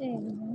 Sí.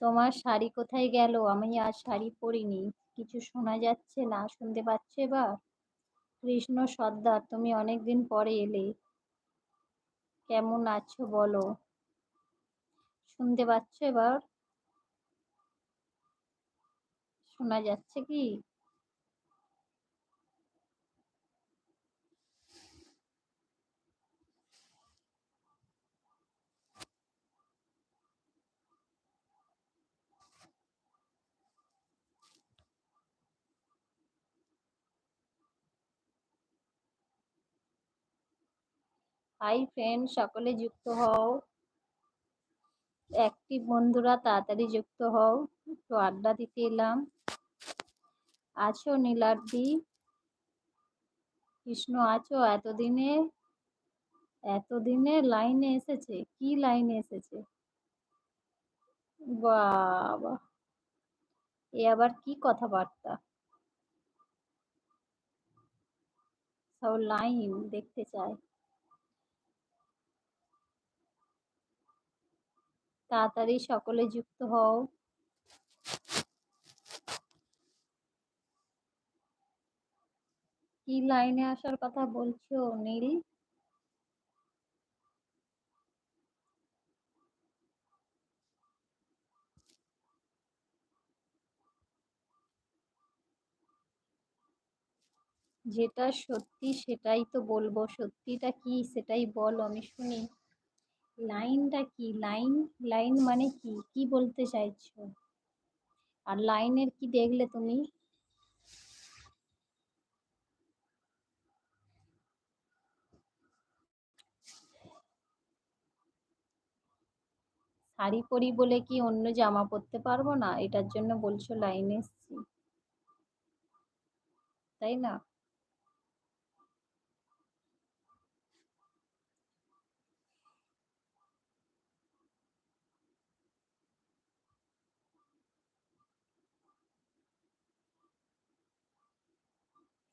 তোমার শাড়ি কোথায় গেল? আমি আর শাড়ি পরিনি। কিছু শোনা যাচ্ছে না? শুনতে পাচ্ছ এবার? কৃষ্ণ সর্দার, তুমি অনেকদিন পরে এলে। কেমন আছো বলো? শুনতে পাচ্ছ এবার? শোনা যাচ্ছে কি? হাই ফ্রেন্ড সকলে যুক্ত হও। অ্যাক্টিভ বন্ধুরা, তাড়াতাড়ি যুক্ত হও। একটু আড্ডা দিতে এলাম। আছো নীলাদ্রি? কৃষ্ণ, আছো এতদিনে? এতদিনে লাইনে এসেছে। কি লাইনে এসেছে? বাবা। এ আবার কি কথাবার্তা? সব লাইন দেখতে চায়। তাড়াতাড়ি সকলে যুক্ত হও। কি লাইনে আসার কথা বলছো, নীল? যেটা সত্যি সেটাই তো বলব। সত্যিটা কি সেটাই বল, আমি শুনি। লাইনটা কি? লাইন লাইন মানে কি? কি বলতে চাইছো? আর লাইনের কি দেখলে তুমি? শাড়ি পরি বলে কি অন্য জামা পরতে পারব না? এটার জন্য বলছো লাইনে এসছি। তাই না?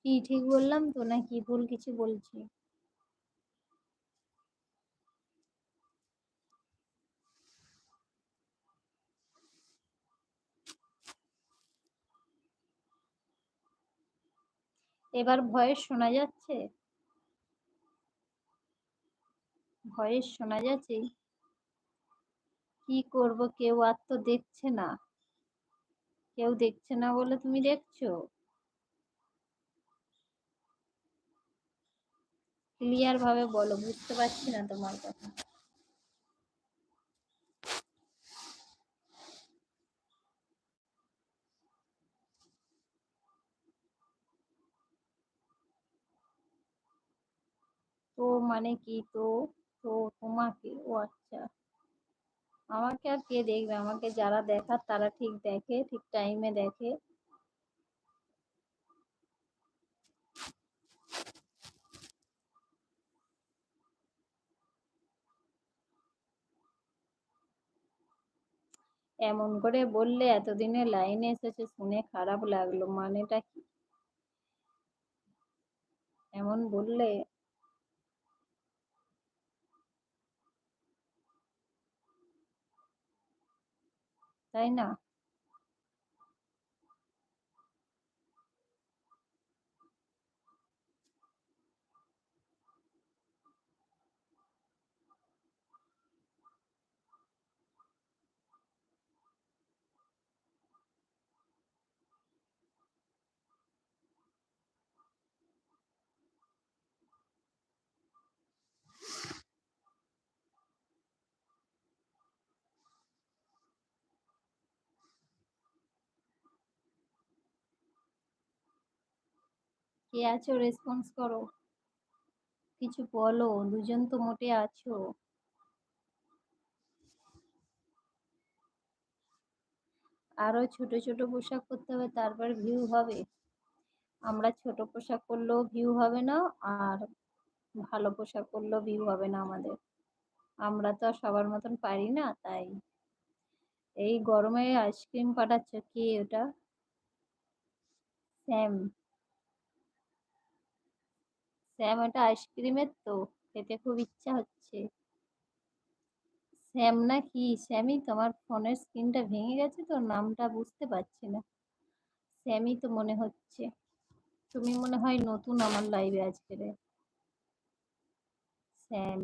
কি ঠিক বললাম তো না কি ভুল কিছু বলছি? এবার ভয়েস শোনা যাচ্ছে? ভয়েস শোনা যাচ্ছে? কি করব? কেউ আর তো দেখছে না। কেউ দেখছে না বলে তুমি দেখছ? ক্লিয়ার ভাবে বলো, বুঝতে পারছি না তোমার কথা। তো মানে কি তো? তো তোমাকে, ও আচ্ছা। আমাকে আর কে দেখবে? আমাকে যারা দেখার তারা ঠিক দেখে, ঠিক টাইমে দেখে। এমন করে বললে? এতদিনে লাইনে এসেছে, শুনে খারাপ লাগল। মানেটা কি? এমন বললে? তাই না? কে আছো রেসপন্স করো? কিছু বলো, দুজন তো মোটে আছো। আরও ছোট ছোট পোশাক করতে হবে, তারপর ভিউ হবে। আমরা ছোট পোশাক করলেও ভিউ হবে না, আর ভালো পোশাক করলেও ভিউ হবে না আমাদের। আমরা তো আর সবার মতন পারি না, তাই। এই গরমে আইসক্রিম পাঠাচ্ছ কি ওটা? স্যাম স্যাম এটা আইসক্রিমের তো? খেতে খুব ইচ্ছা হচ্ছে। স্যাম না কি? স্যামই তোমার ফোনের স্ক্রিনটা ভেঙে গেছে তো নামটা বুঝতে পারছি না। স্যামই তো মনে হচ্ছে। তুমি মনে হয় নতুন আমার লাইভে আজকে স্যাম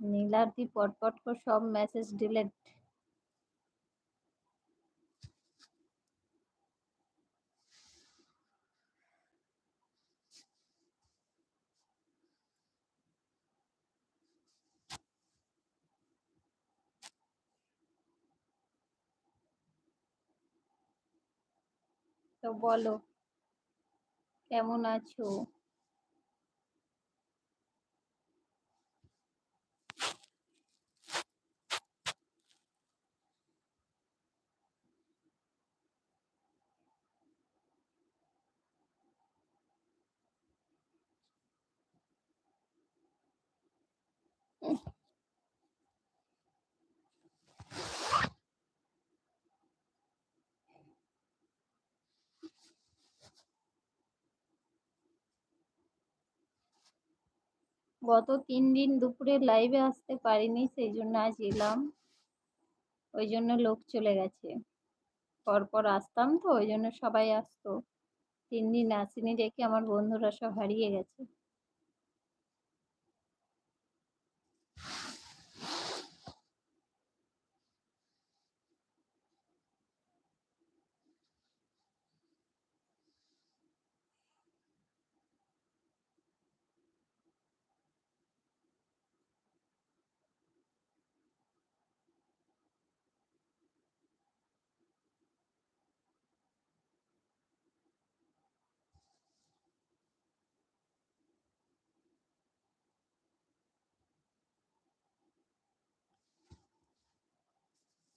নীলার্দি পটপট করে সব মেসেজ ডিলেট বলো। কেমন আছো? গত তিন দিন দুপুরে লাইভে আসতে পারিনি, সেই জন্য আজ এলাম। ওই জন্য লোক চলে গেছে। পরপর আসতাম তো, ওই জন্য সবাই আসতো। তিন দিন আসিনি দেখে আমার বন্ধুরা সব হারিয়ে গেছে।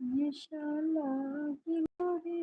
নেশা লাগিল রে।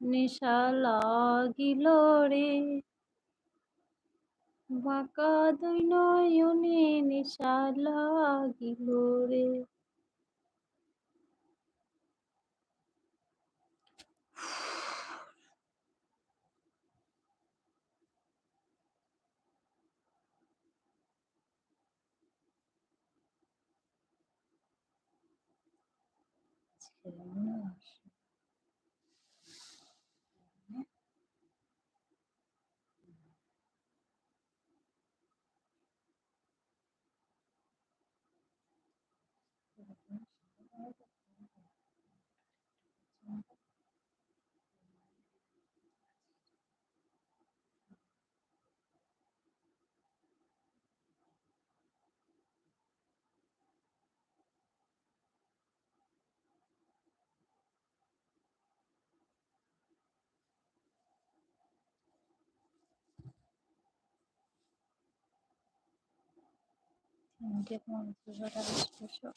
নেশা লাগিল রে। বাঁকা দুই নয়নে নিশা লাগিল রে। 嗯，对方就说他的学校。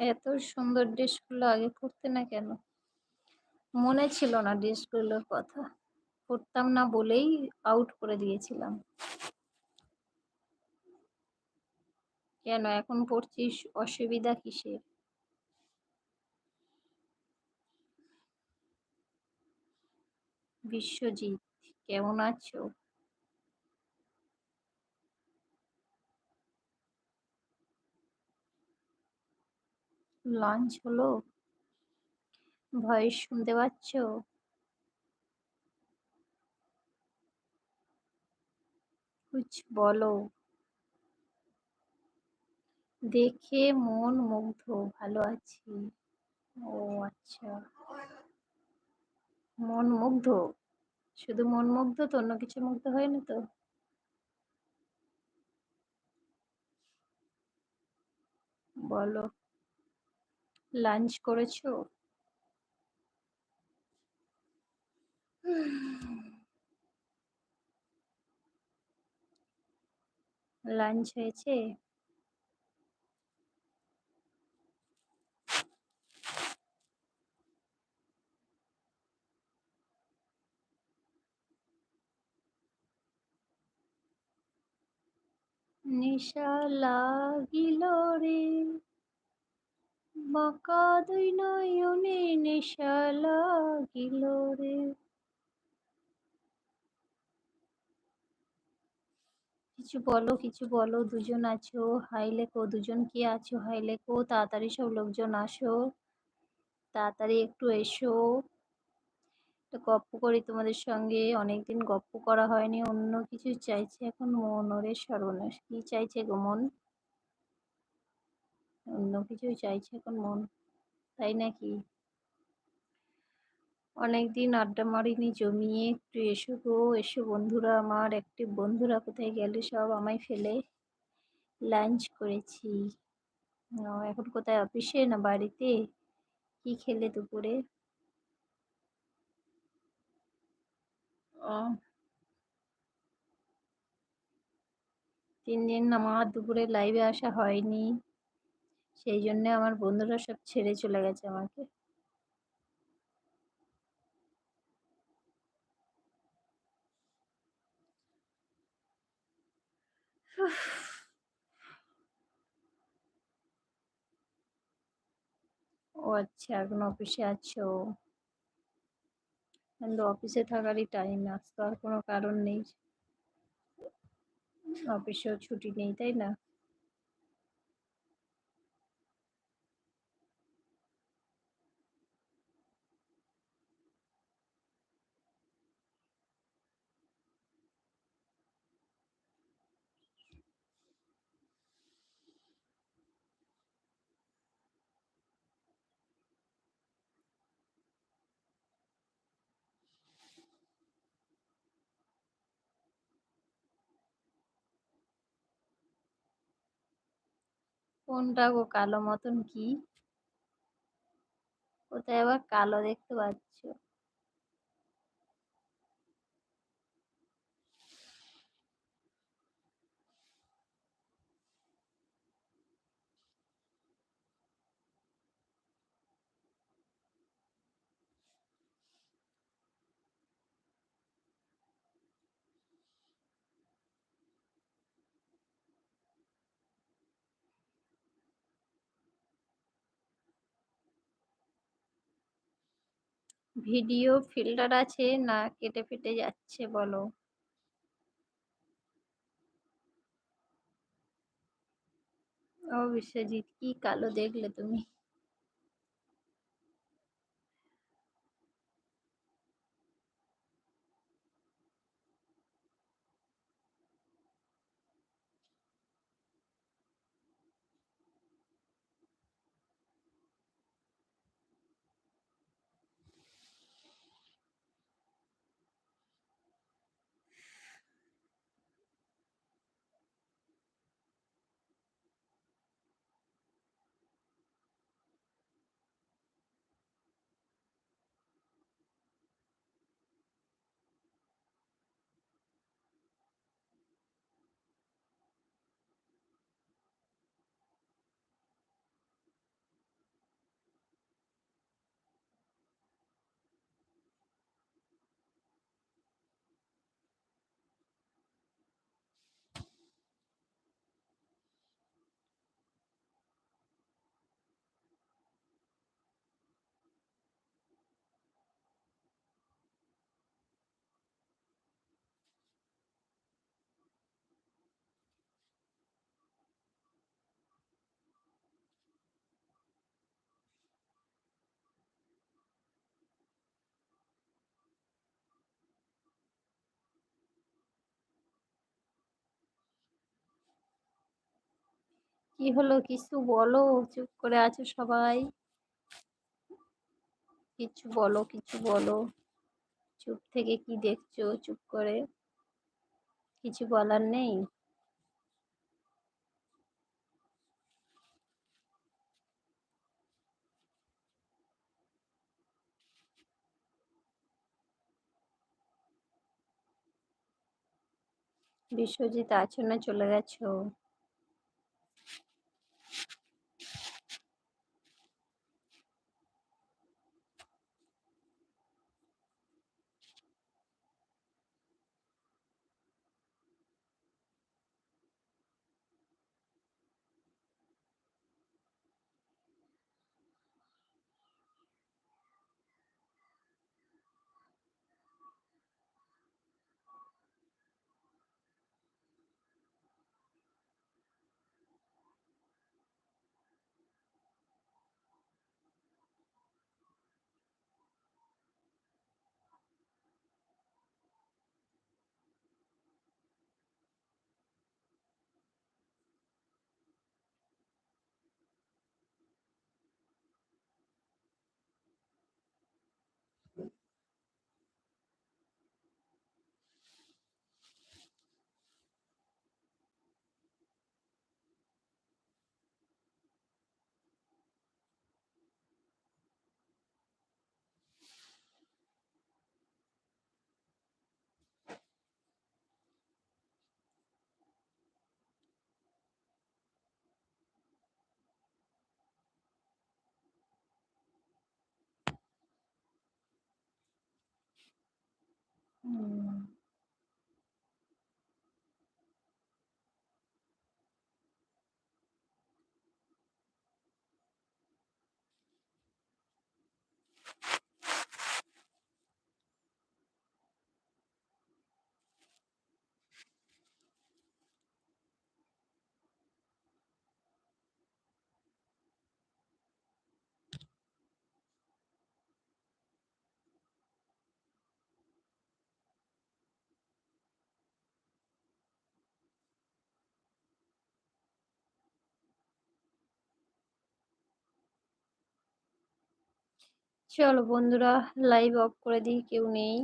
এত সুন্দর ড্রেসগুলো আগে পরতে না কেন? মনে ছিল না ড্রেসগুলোর কথা। পরতাম না বলেই আউট করে দিয়েছিলাম। কেন এখন পড়ছিস অসুবিধা কিসের? বিশ্বজিৎ, কেমন আছো? লাঞ্চ হলো? ভয়েস শুনতে পাচ্ছ? বলো। দেখে মন মুগ্ধ, ভালো আছি। ও আচ্ছা। মন মুগ্ধ? শুধু মন মুগ্ধ তো অন্য কিছু মুগ্ধ হয়নি তো? বলো। লাঞ্চ করেছ? লাঞ্চ হয়েছে? নিশা লাগিল রে বাঁকা দুই নয়নে নেশা লাগিল রে। কিছু বলো কিছু বলো, দুজন আছো হাই লেখো দুজন কি আছো হাই লেখো তাড়াতাড়ি সব লোকজন আসো, তাড়াতাড়ি একটু এসো। গপ্প করি তোমাদের সঙ্গে, অনেকদিন গপ্প করা হয়নি, অন্য কিছু চাইছে এখন মন, ওরে সর্বনাশ, কি চাইছে গো মন? অন্য কিছুই চাইছে এখন মন, তাই নাকি? অনেকদিন আড্ডা মারিনি, জমিয়ে একটু এসো গো, এসো বন্ধুরা আমার, একটি বন্ধুরা কোথায় গেলে সব আমায় ফেলে। লাঞ্চ করেছি। এখন কোথায়, অফিসে না বাড়িতে? কি খেলে দুপুরে? তিন দিন আমার দুপুরে লাইভে আসা হয়নি। সেই জন্য আমার বন্ধুরা সব ছেড়ে চলে গেছে আমাকে। ও আচ্ছা এখন অফিসে আছো? কিন্তু অফিসে থাকারই টাইম আজ তো আর কোনো কারণ নেই। অফিসেও ছুটি নেই, তাই না? কোনটা গো কালো? মতন কি? কোথায় আবার কালো দেখতে পাচ্ছ। ভিডিও ফিল্টার আছে না কেটে ফেটে যাচ্ছে বলো? ও বিশ্বজিৎ কি কালো দেখলে তুমি? কি হলো কিছু বলো? চুপ করে আছো সবাই? কিছু বলো কিছু বলো। চুপ থেকে কি দেখছ? চুপ করে। কিছু বলার নেই? বিশ্বজিৎ আছো না চলে গেছো? Mm. চলো বন্ধুরা লাইভ অফ করে দিই, কেউ নেই।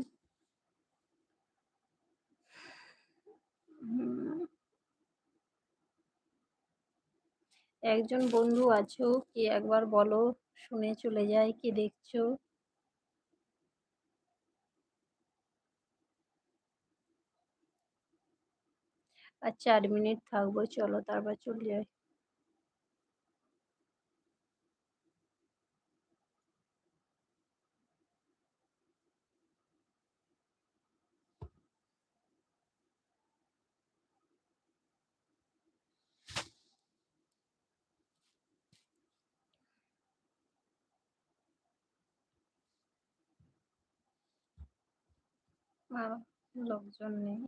একজন বন্ধু আছো, কি একবার বলো, শুনে চলে যায় কি দেখছ? আর চার মিনিট থাকব, চলো, তারপর চলে যাই। আর লোকজন নেই।